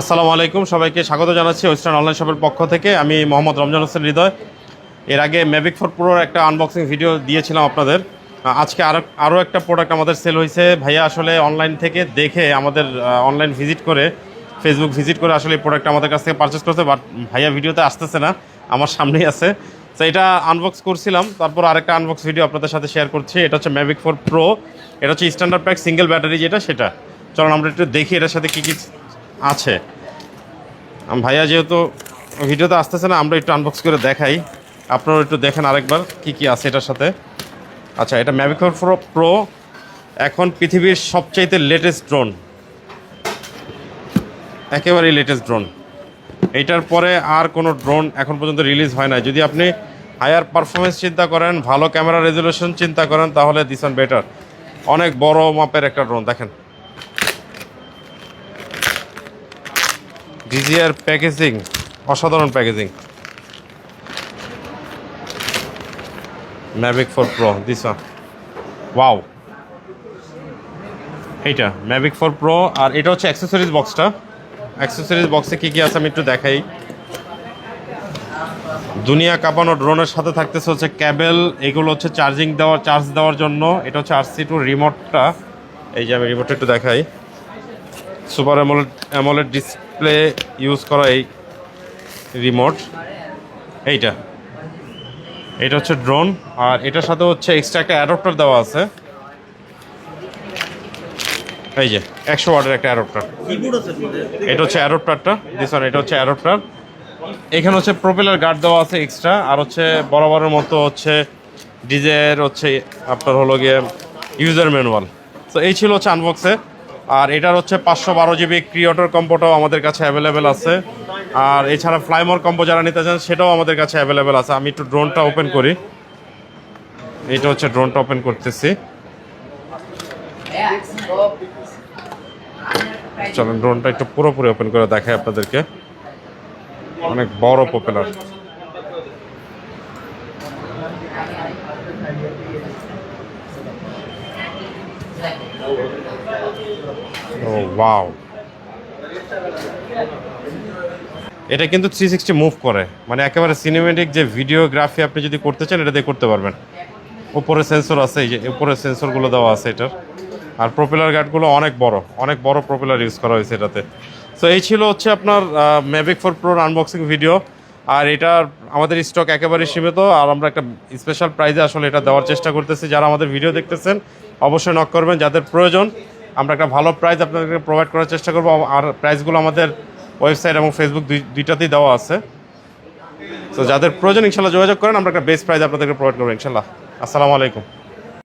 আসসালামু আলাইকুম, সবাইকে স্বাগত জানাচ্ছি ওয়েস্টার্ন অনলাইন শপের পক্ষ থেকে। আমি মোহাম্মদ রমজান হোসেন হৃদয়। এর আগে ম্যাভিক ফোর প্রোর একটা আনবক্সিং ভিডিও দিয়েছিলাম আপনাদের। আজকে আরও আরও একটা প্রোডাক্ট আমাদের সেল হয়েছে। ভাইয়া আসলে অনলাইন থেকে দেখে আমাদের অনলাইন ভিজিট করে ফেসবুক ভিজিট করে আসলে এই প্রোডাক্ট আমাদের কাছ থেকে পারচেস করছে বাট ভাইয়া ভিডিওতে আসতেছে না, আমার সামনেই আছে। তো এটা আনবক্স করছিলাম, তারপর আরেকটা আনবক্স ভিডিও আপনাদের সাথে শেয়ার করছি। এটা হচ্ছে ম্যাভিক ফোর প্রো এটা হচ্ছে স্ট্যান্ডার্ড প্যাক সিঙ্গেল ব্যাটারি যেটা, সেটা। চলুন, আমরা একটু দেখি এটার সাথে কী কী আছে। ভাইয়া যেহেতু ভিডিওতে আসতেছে না, আমরা একটু আনবক্স করে দেখাই। আপনারা একটু দেখেন আরেকবার কি কি আছে এটার সাথে। আচ্ছা এটা ম্যাভিকোর প্রো প্রো এখন পৃথিবীর সবচাইতে লেটেস্ট ড্রোন একেবারেই লেটেস্ট ড্রোন এইটার পরে আর কোনো ড্রোন এখন পর্যন্ত রিলিজ হয় না যদি আপনি হায়ার পারফরমেন্স চিন্তা করেন, ভালো ক্যামেরা রেজলিউশন চিন্তা করেন, তাহলে দিস অন বেটার অনেক বড় মাপের একটা ড্রোন দেখেন। ডিজিআর প্যাকেজিং অসাধারণ packaging Mavic four Pro this wow এইটা ম্যাভিক ফোর প্রো আর এটা হচ্ছে অ্যাক্সেসরিজ বক্সটা অ্যাক্সেসরিজ বক্সে কী কী আছে আমি একটু দেখাই। দুনিয়া কাঁপানো ড্রোনের সাথে থাকতেছে হচ্ছে ক্যাবেল এগুলো হচ্ছে চার্জিং দেওয়ার চার্জ দেওয়ার জন্য। এটা হচ্ছে আরসি টু রিমোটটা এই যে আমি রিমোটটা একটু দেখাই। Super AMOLED AMOLED display use করা এই রিমোট। এইটা। এটা হচ্ছে ড্রোন। আর এটার সাথে হচ্ছে এক্সট্রা একটা অ্যাডপ্টার দেওয়া আছে। এই যে, একশো ওয়াটের একটা অ্যাডপ্টার এটা হচ্ছে অ্যাডপ্টারটা দিস এটা হচ্ছে অ্যাডপ্টার এখানে হচ্ছে প্রোপেলার গার্ড দেওয়া আছে এক্সট্রা আর হচ্ছে বরাবরের মতো হচ্ছে ডিজের হচ্ছে আপনার হলো গিয়ে ইউজার ম্যানুয়াল তো এই ছিল হচ্ছে আনবক্সে আর এটার হচ্ছে পাঁচশো বারো জিবি ক্রিয়েটর কম্পোটাও আমাদের কাছে অ্যাভেলেবেল আছে। আর এছাড়া ফ্লাইমোর কম্পো যারা নিতে চান, সেটাও আমাদের কাছে অ্যাভেলেবেল আছে। আমি একটু ড্রোনটা ওপেন করি। এটা হচ্ছে ড্রোনটা ওপেন করতেছি। চলুন ড্রোনটা একটু পুরোপুরি ওপেন করে দেখাই আপনাদেরকে। অনেক বড় পপুলার ও ওয়াও এটা কিন্তু থ্রি সিক্সটি মুভ করে। মানে একেবারে সিনেমেটিক যে ভিডিওগ্রাফি আপনি যদি করতে চান, এটা দিয়ে করতে পারবেন। উপরে সেন্সর আছে, এই যে উপরে সেন্সরগুলো দেওয়া আছে এটার। আর প্রপেলার গার্ডগুলো অনেক বড় অনেক বড় প্রপেলার ইউজ করা হয়েছে এটাতে। সো এই ছিল হচ্ছে আপনার ম্যাভিক ফোর প্রোর আনবক্সিং ভিডিও আর এটার আমাদের স্টক একেবারে সীমিত। আর আমরা একটা স্পেশাল প্রাইজে আসলে এটা দেওয়ার চেষ্টা করতেছি। যারা আমাদের ভিডিও দেখতেছেন অবশ্যই নক করবেন, যাদের প্রয়োজন, আমরা একটা ভালো প্রাইজ আপনাদেরকে প্রোভাইড করার চেষ্টা করব, আর প্রাইসগুলো আমাদের ওয়েবসাইট এবং ফেসবুক দুই, দুইটাতেই দেওয়া আছে। তো যাদের প্রয়োজন, ইনশাল্লাহ যোগাযোগ করেন, আমরা একটা বেস্ট প্রাইস আপনাদেরকে প্রোভাইড করব, ইনশাল্লাহ। আসসালামু আলাইকুম।